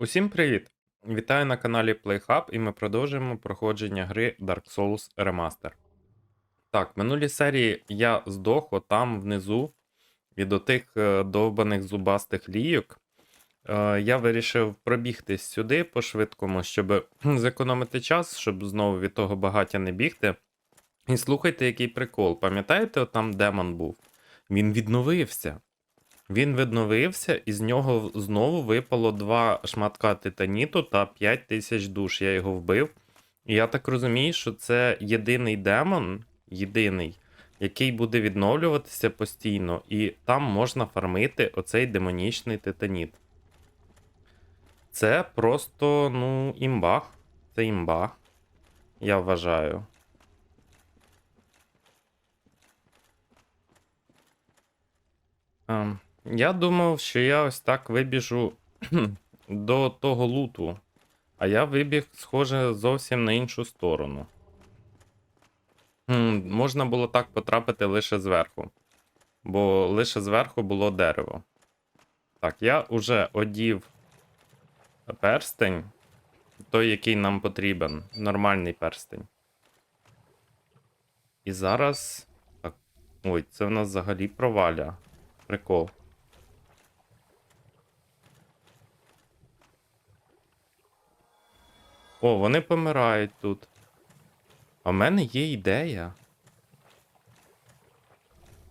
Усім привіт! Вітаю на каналі PlayHub і ми продовжуємо проходження гри Dark Souls Remaster. Так, в минулій серії я здох отам внизу від отих е, довбаних зубастих лійок. Е, я вирішив пробігтись сюди по-швидкому, щоб зекономити час, щоб знову від того багаття не бігти. І слухайте, який прикол. Пам'ятаєте, там демон був? Він відновився. Він відновився, і з нього знову випало два шматка титаніту та 5 тисяч душ. Я його вбив. І я так розумію, що це єдиний демон, єдиний, який буде відновлюватися постійно, і там можна фармити оцей демонічний титаніт. Це просто, ну, імба. Це імба. Я вважаю. Ем, я думав, що я ось так вибіжу до того луту, а я вибіг, схоже, зовсім на іншу сторону. Можна було так потрапити лише зверху, бо лише зверху було дерево. Так, я уже одів перстень, той, який нам потрібен, нормальний перстень. І зараз. Так. Ой, це в нас взагалі проваля. Прикол. О, вони помирають тут. А в мене є ідея.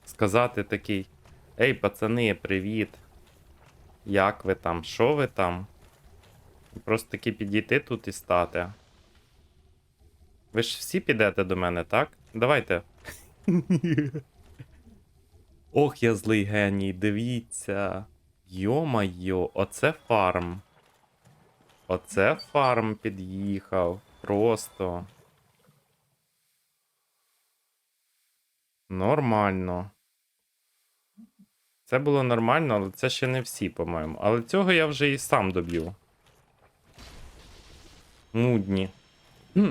Сказати такий. Ей, пацани, привіт. Як ви там? Що ви там? Просто таки підійти тут і стати. Ви ж всі підете до мене, так? Давайте. Ох, я злий геній, дивіться. Йо-майо, оце фарм. Оце фарм під'їхав. Просто. Нормально. Це було нормально, але це ще не всі, по-моєму. Але цього я вже і сам доб'ю. Нудні.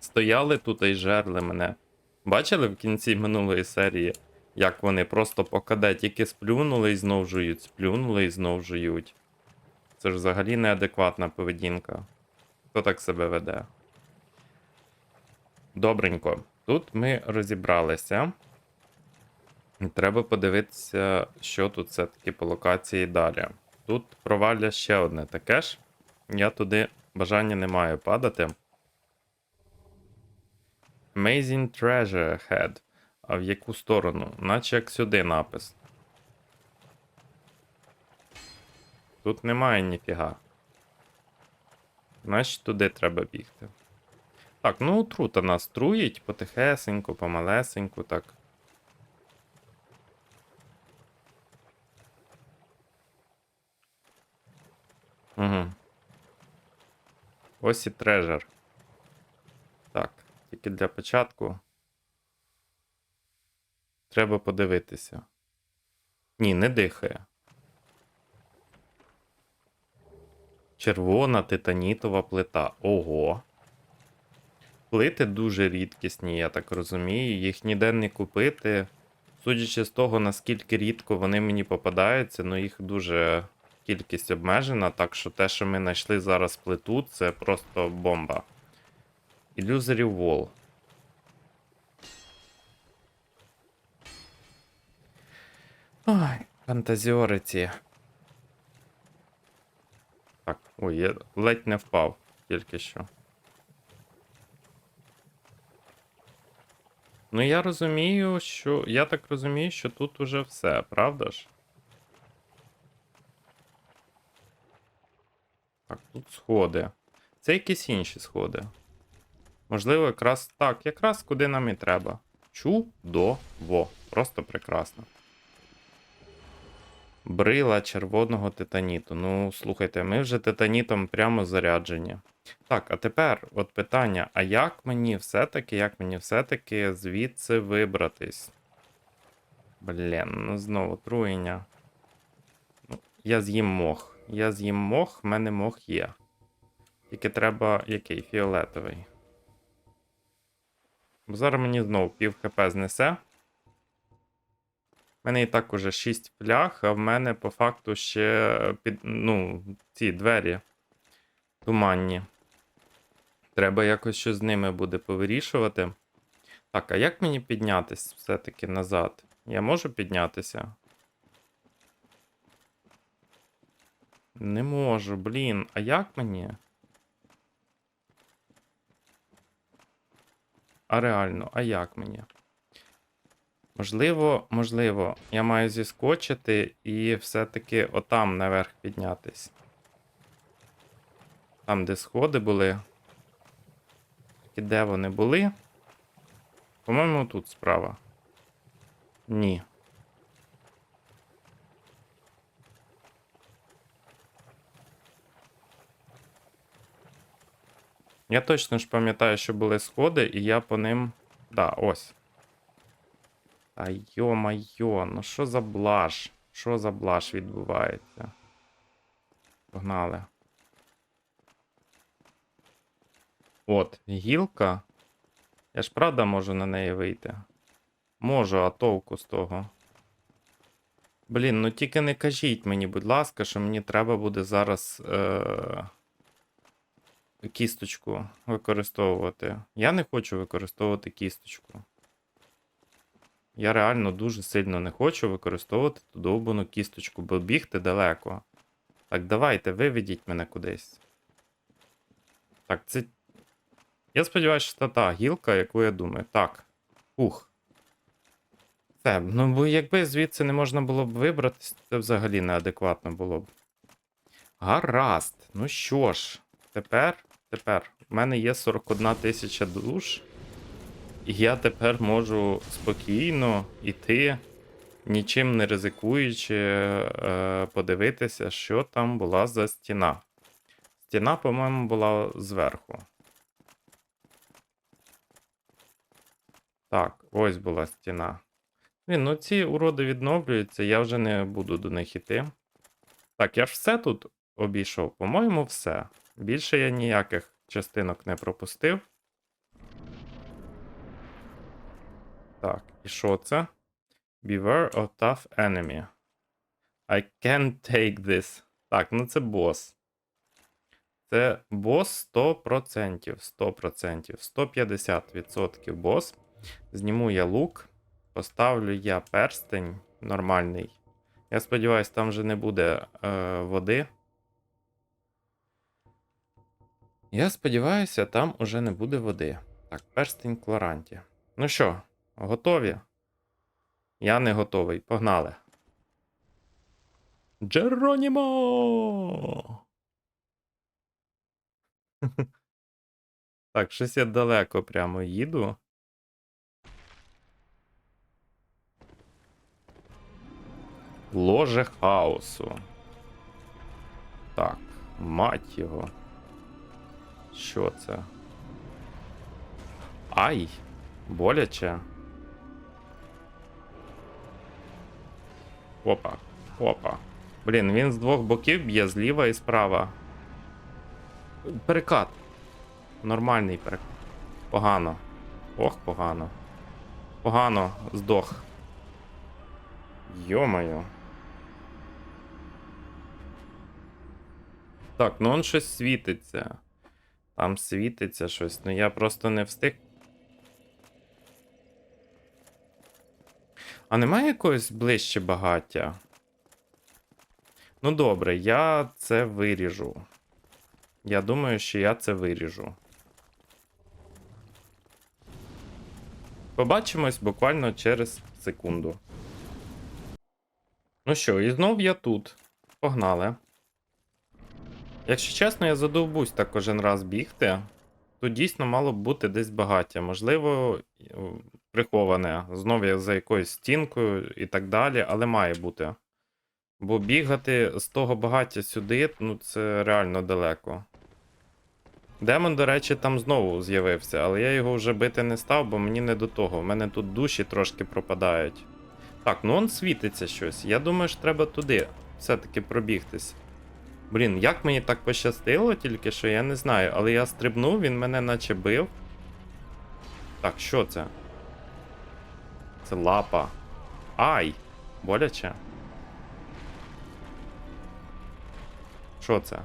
Стояли тут і жерли мене. Бачили в кінці минулої серії, як вони просто по КД тільки сплюнули і знов жують, сплюнули і знов жують. Це ж взагалі неадекватна поведінка. Хто так себе веде? Добренько. Тут ми розібралися. Треба подивитися, що тут все-таки по локації далі. Тут провалля ще одне таке ж. Я туди бажання не маю падати. Amazing Treasure Head. А в яку сторону? Наче як сюди напис. Тут немає ніфіга. Значить, туди треба бігти. Так, ну отрута нас труїть потихесеньку, помалесеньку, так. Угу. Ось і трежер. Так, тільки для початку. Треба подивитися. Ні, не дихає. Червона титанітова плита. Ого. Плити дуже рідкісні, я так розумію. Їх ніде не купити. Судячи з того, наскільки рідко вони мені попадаються, ну їх дуже кількість обмежена, так що те, що ми знайшли зараз плиту, це просто бомба. Illusory Wall. Ой, фантазіориці. Так, ой, я ледь не впав тільки що. Ну, я розумію, що. Я так розумію, що тут уже все, правда ж? Так, тут сходи. Це якісь інші сходи. Можливо, якраз так, якраз куди нам і треба. Чудово. Просто прекрасно. Брила червоного титаніту. Ну, слухайте, ми вже титанітом прямо заряджені. Так, а тепер от питання: а як мені все-таки, як мені все-таки звідси вибратись? Блін, ну знову труєння. Ну, Я з'їм мох. Я з'їм мох, в мене мох є. Тільки треба який? Фіолетовий. Бо зараз мені знову пів хп знесе. Мене і так уже 6 флях, а в мене по факту ще під, ну, ці двері туманні. Треба якось щось з ними буде повирішувати. Так, а як мені піднятися все-таки назад? Я можу піднятися? Не можу, блін. А як мені? А реально, а як мені? Можливо, можливо, я маю зіскочити і все-таки отам наверх піднятись. Там, де сходи були. І де вони були? По-моєму, тут справа. Ні. Я точно ж пам'ятаю, що були сходи, і я по ним. Да, ось. Та йо-майо, ну що за блаш? Що за блаш відбувається? Погнали. От, гілка. Я ж правда можу на неї вийти. Можу, а толку з того. Блін, ну тільки не кажіть мені, будь ласка, що мені треба буде зараз е- кісточку використовувати. Я не хочу використовувати кісточку. Я реально дуже сильно не хочу використовувати ту довбану кісточку, бо бігти далеко. Так, давайте, виведіть мене кудись. Так, це. Я сподіваюся, що це та гілка, яку я думаю. Так. Ух. Це, ну бо якби звідси не можна було б вибратися, це взагалі неадекватно було б. Гаразд. Ну що ж, тепер, тепер, в мене є 41 тисяча душ. Я тепер можу спокійно йти, нічим не ризикуючи, е, подивитися, що там була за стіна. Стіна, по-моєму, була зверху. Так, ось була стіна. Блін, ну ці уроди відновлюються, я вже не буду до них іти. Так, я ж все тут обійшов. По-моєму, все. Більше я ніяких частинок не пропустив. Так, і що це? Beware of tough enemy. I can't take this. Так, ну це бос. Це бос 100%. 100%. 150% бос. Зніму я лук. Поставлю я перстень нормальний. Я сподіваюся, там вже не буде е, води. Я сподіваюся, там уже не буде води. Так, перстень Клоранті. Ну що, готові? Я не готовий. Погнали. Джеронімо! Так, щось я далеко прямо їду. Ложе хаосу. Так, мать його. Що це? Ай! Боляче. Опа, опа. Блін, він з двох боків б'є зліва і справа. Перекат. Нормальний перекат. Погано. Ох, погано. Погано, здох. Йо-моє. Так, ну он щось світиться. Там світиться щось, ну я просто не встиг. А немає якогось ближче багаття? Ну добре, я це виріжу. Я думаю, що я це виріжу. Побачимось буквально через секунду. Ну що, і знов я тут. Погнали. Якщо чесно, я задовбусь так кожен раз бігти. Тут дійсно мало б бути десь багаття. Можливо, приховане. Знову за якоюсь стінкою і так далі, але має бути. Бо бігати з того багаття сюди, ну це реально далеко. Демон, до речі, там знову з'явився, але я його вже бити не став, бо мені не до того. У мене тут душі трошки пропадають. Так, ну он світиться щось. Я думаю, що треба туди все-таки пробігтись. Блін, як мені так пощастило, тільки що я не знаю, але я стрибнув, він мене наче бив. Так, що це? Це лапа. Ай! Боляче. Що це?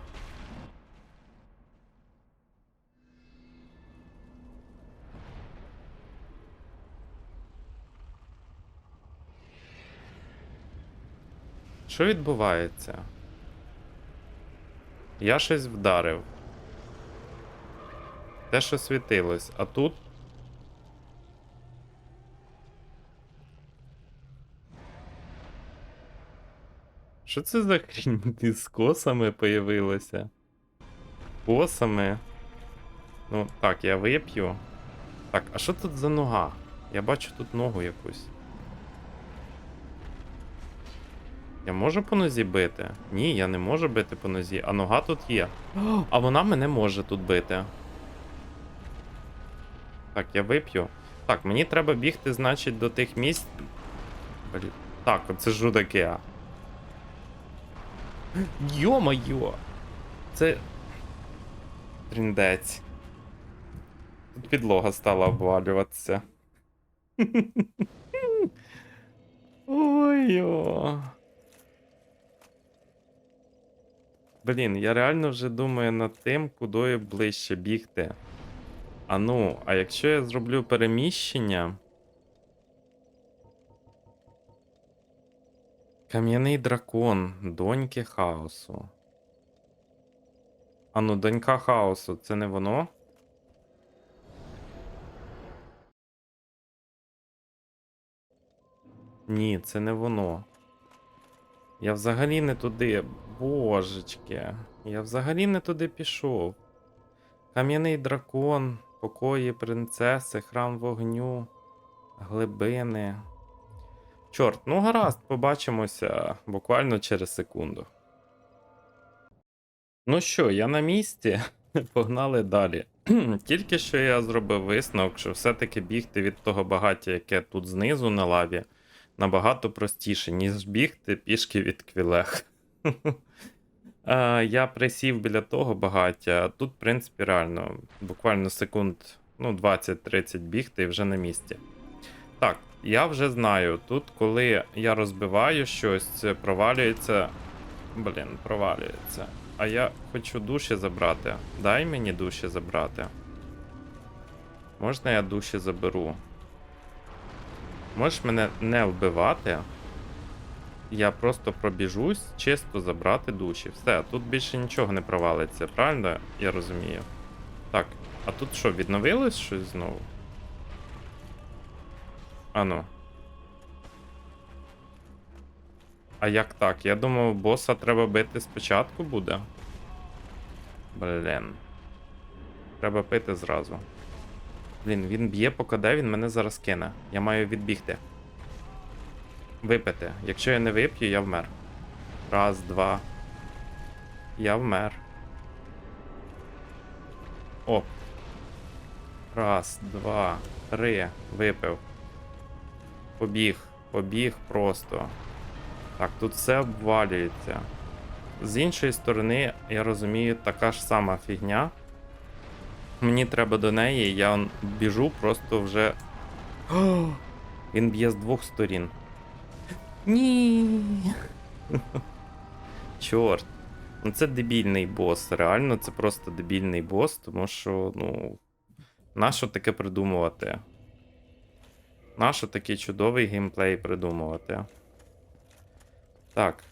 Що відбувається? Я щось вдарив. Те, що світилось, а тут. Що це за хрінь з косами появилося? Косами. Ну, так, я вип'ю. Так, а що тут за нога? Я бачу тут ногу якусь. Я можу по нозі бити? Ні, я не можу бити по нозі, а нога тут є. А вона мене може тут бити. Так, я вип'ю. Так, мені треба бігти, значить, до тих місць. Так, оце жудаки. а. Йо-моє! Це. Тріндець. Тут підлога стала обвалюватися. Ой-йо. Блін, я реально вже думаю над тим, куди ближче бігти. А ну, а якщо я зроблю переміщення. Кам'яний дракон, доньки хаосу. А ну, донька хаосу, це не воно? Ні, це не воно. Я взагалі не туди. Божечки. Я взагалі не туди пішов. Кам'яний дракон, покої принцеси, храм вогню, глибини. Чорт, ну гаразд, побачимося буквально через секунду. Ну що, я на місці. Погнали далі. Тільки що я зробив висновок, що все-таки бігти від того багаття, яке тут знизу на лаві, набагато простіше, ніж бігти пішки від квілех. Е, Я присів біля того багаття, тут, в принципі, реально, буквально секунд ну, 20-30 бігти і вже на місці. Так, я вже знаю, тут, коли я розбиваю щось, провалюється. Блін, провалюється. А я хочу душі забрати. Дай мені душі забрати. Можна я душі заберу? Можеш мене не вбивати? Я просто пробіжусь, чисто забрати душі. Все, тут більше нічого не провалиться, правильно я розумію? Так, а тут що, відновилось щось знову? Ану. А як так? Я думав, боса треба бити спочатку буде. Блін. Треба пити зразу. Блін, він б'є по КД, він мене зараз кине. Я маю відбігти. Випити. Якщо я не вип'ю, я вмер. Раз, два. Я вмер. О. Раз, два, три. Випив. Побіг. Побіг просто. Так, тут все обвалюється. З іншої сторони, я розумію, така ж сама фігня. Мені треба до неї, я біжу, просто вже. О, він б'є з двох сторін. Ні. Чорт. Ну це дебільний бос. Реально, це просто дебільний бос, тому що, ну. Нащо таке придумувати? Нащо такий чудовий геймплей придумувати? Так.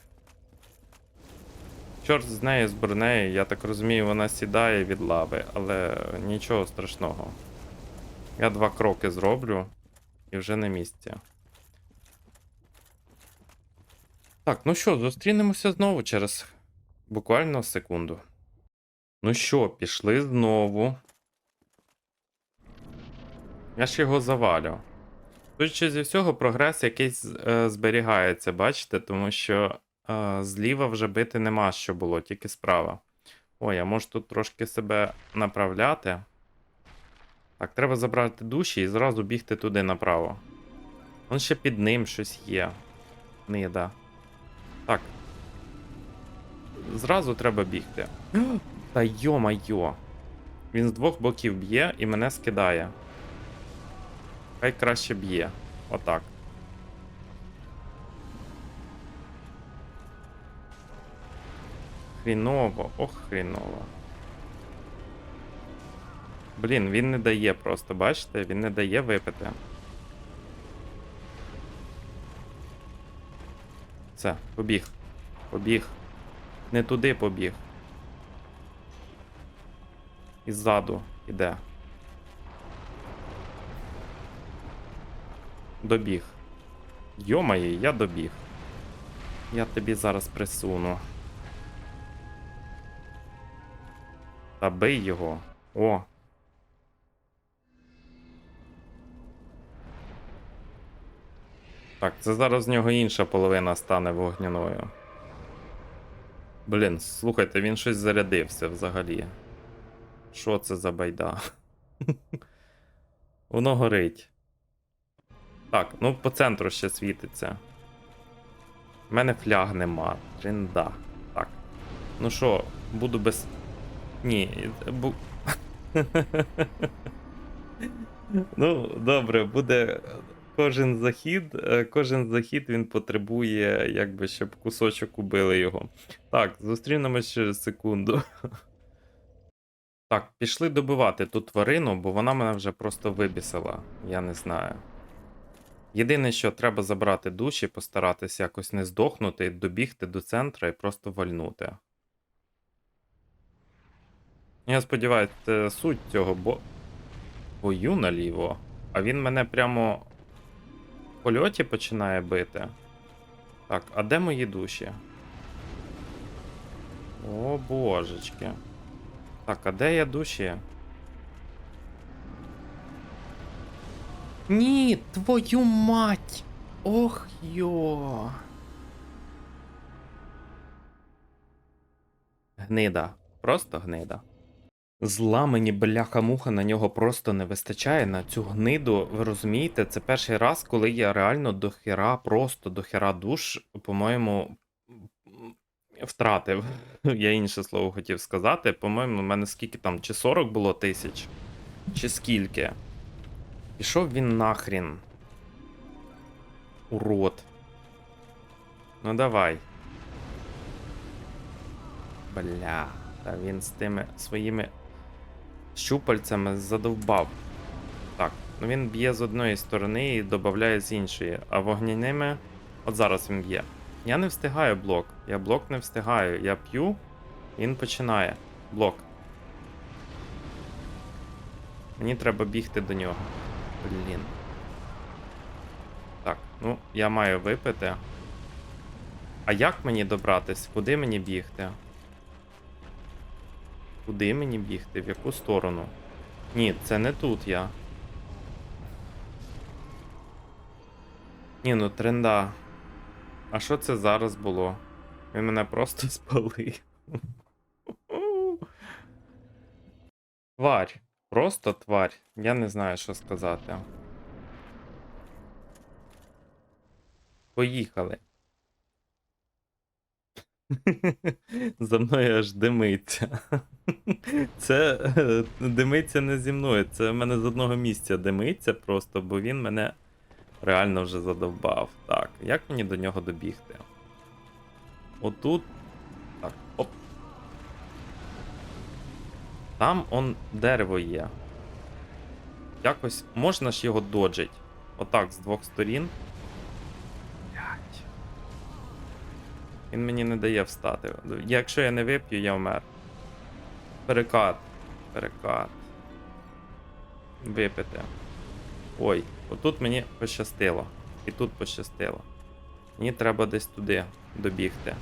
Чорт з нею з бронею, я так розумію, вона сідає від лави, але нічого страшного. Я два кроки зроблю і вже на місці. Так, ну що, зустрінемося знову через буквально секунду. Ну що, пішли знову. Я ж його завалю. Судячи зі всього, прогрес якийсь е, зберігається, бачите, тому що А, зліва вже бити нема що було, тільки справа. Ой, я можу тут трошки себе направляти. Так, треба забрати душі і зразу бігти туди направо. Вон ще під ним щось є. Нида. Так. Зразу треба бігти. Та йо-майо. Він з двох боків б'є і мене скидає. Хай краще б'є. Отак. Хріново, ох, хріново. Блін, він не дає просто, бачите? Він не дає випити. Все, побіг. Побіг. Не туди побіг. І ззаду іде. Добіг. Йомає, я добіг. Я тобі зараз присуну. Та бий його. О. Так, це зараз з нього інша половина стане вогняною. Блін, слухайте, він щось зарядився взагалі. Що це за байда? Воно горить. Так, ну по центру ще світиться. У мене фляг нема. Тринда. Так. Ну що, буду без. Ні. Бу... ну, добре, буде кожен захід. е, Кожен захід він потребує, якби, щоб кусочок убили його. Так, зустрінемось через секунду. Так, пішли добивати ту тварину, бо вона мене вже просто вибісила. Я не знаю. Єдине, що треба забрати душі, постаратися якось не здохнути, добігти до центра і просто вальнути. Я сподіваюся, суть цього бо... бою наліво. А він мене прямо польоті починає бити. Так, а де мої душі? О, божечки. Так, а де я душі? Ні, твою мать! Ох йо. Гнида. Просто гнида. Зла мені бляха-муха на нього просто не вистачає. На цю гниду, ви розумієте, це перший раз, коли я реально до хера, просто до хера душ, по-моєму, втратив. Я інше слово хотів сказати. По-моєму, у мене скільки там, чи 40 було тисяч, чи скільки. Пішов він нахрін. Урод. Ну давай. Бля, та він з тими своїми щупальцями задовбав. Так, ну він б'є з одної сторони і додає з іншої, а вогняними. От зараз він б'є. Я не встигаю блок. Я блок не встигаю. Я п'ю, він починає. Блок. Мені треба бігти до нього. Блін. Так, ну, я маю випити. А як мені добратись? Куди мені бігти? Куди мені бігти? В яку сторону? Ні, це не тут я. Ні, ну тренда. А що це зараз було? Він мене просто спалив. Тварь. Просто тварь. Я не знаю, що сказати. Поїхали. За мною аж димиться. Це е, димиться не зі мною. Це в мене з одного місця димиться просто, бо він мене реально вже задовбав. Так, як мені до нього добігти? Отут. Так, оп. Там он дерево є. Якось можна ж його доджить. Отак, з двох сторін. Він мені не дає встати. Якщо я не вип'ю, я вмер. Перекат. Перекат. Випити. Ой, отут мені пощастило. І тут пощастило. Мені треба десь туди добігти.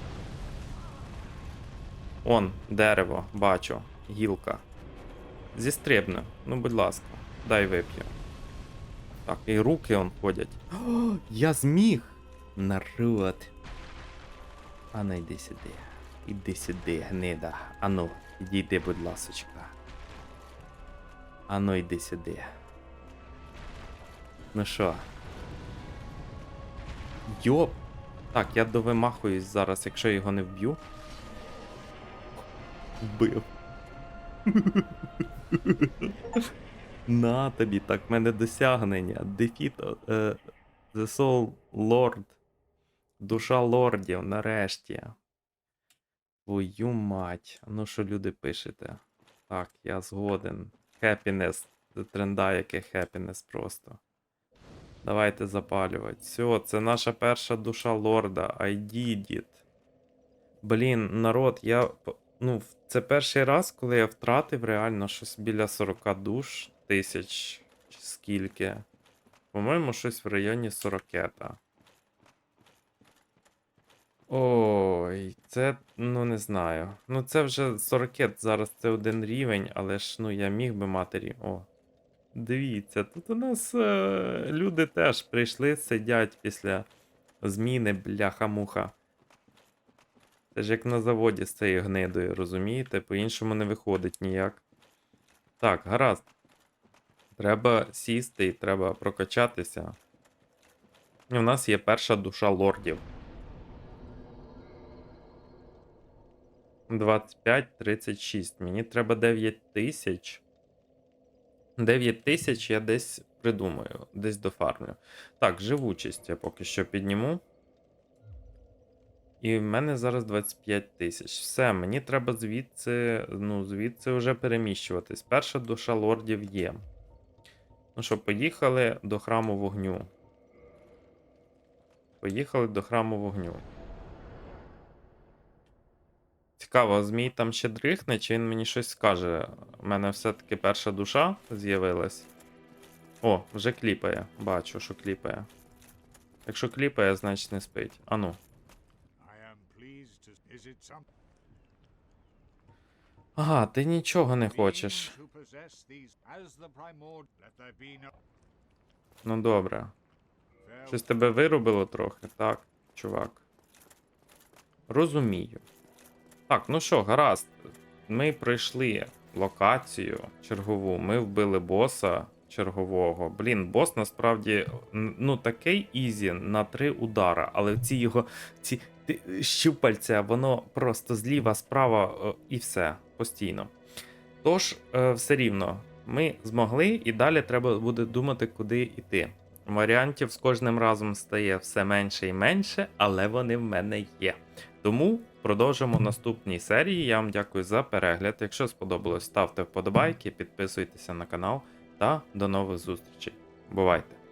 Он, дерево, бачу, гілка. Зістрибну, ну будь ласка, дай вип'ю. Так, і руки он ходять. О, я зміг! Народ. А ну йди сюди. Іди сюди, гнида. Ану, підійди, будь ласочка. Ану, йди сюди. Ну що? Йоп! Так, я довимахуюсь зараз, якщо його не вб'ю. Вбив. На тобі, так, в мене досягнення. Defeat е, The Soul Lord. Душа лордів, нарешті. Твою мать. Ну що люди пишете? Так, я згоден. Happiness. Це тренда, яке happiness просто. Давайте запалювати. Все, це наша перша душа лорда. I. Блін, народ, я. Ну, це перший раз, коли я втратив реально щось біля 40 душ тисяч. Чи скільки. По-моєму, щось в районі 40. Ой, це, ну не знаю. Ну це вже 40 зараз це один рівень, але ж ну я міг би мати рівень. О. Дивіться, тут у нас е, люди теж прийшли, сидять після зміни, бляха-муха. Це ж як на заводі з цією гнидою, розумієте? По-іншому не виходить ніяк. Так, гаразд. Треба сісти і треба прокачатися. В нас є перша душа лордів. 25-36. Мені треба 9 тисяч. 9 тисяч я десь придумаю, десь дофармлю. Так, живучість я поки що підніму. І в мене зараз 25 тисяч. Все, мені треба звідси, ну, звідси вже переміщуватись. Перша душа лордів є. Ну що, поїхали до храму вогню. Поїхали до храму вогню. Цікаво, змій там ще дрихне, чи він мені щось скаже. У мене все-таки перша душа з'явилась. О, вже кліпає. Бачу, що кліпає. Якщо кліпає, значить не спить. Ану. Ага, ти нічого не хочеш. Ну добре. Щось тебе вирубило трохи, так, чувак. Розумію. Так, ну що, гаразд. Ми пройшли локацію чергову. Ми вбили боса чергового. Блін, бос насправді ну такий ізі на три удара, але ці його ці щупальця, воно просто зліва, справа і все постійно. Тож, е, все рівно, ми змогли, і далі треба буде думати, куди йти. Варіантів з кожним разом стає все менше і менше, але вони в мене є. Тому продовжимо в наступній серії. Я вам дякую за перегляд. Якщо сподобалось, ставте вподобайки, підписуйтеся на канал та до нових зустрічей. Бувайте!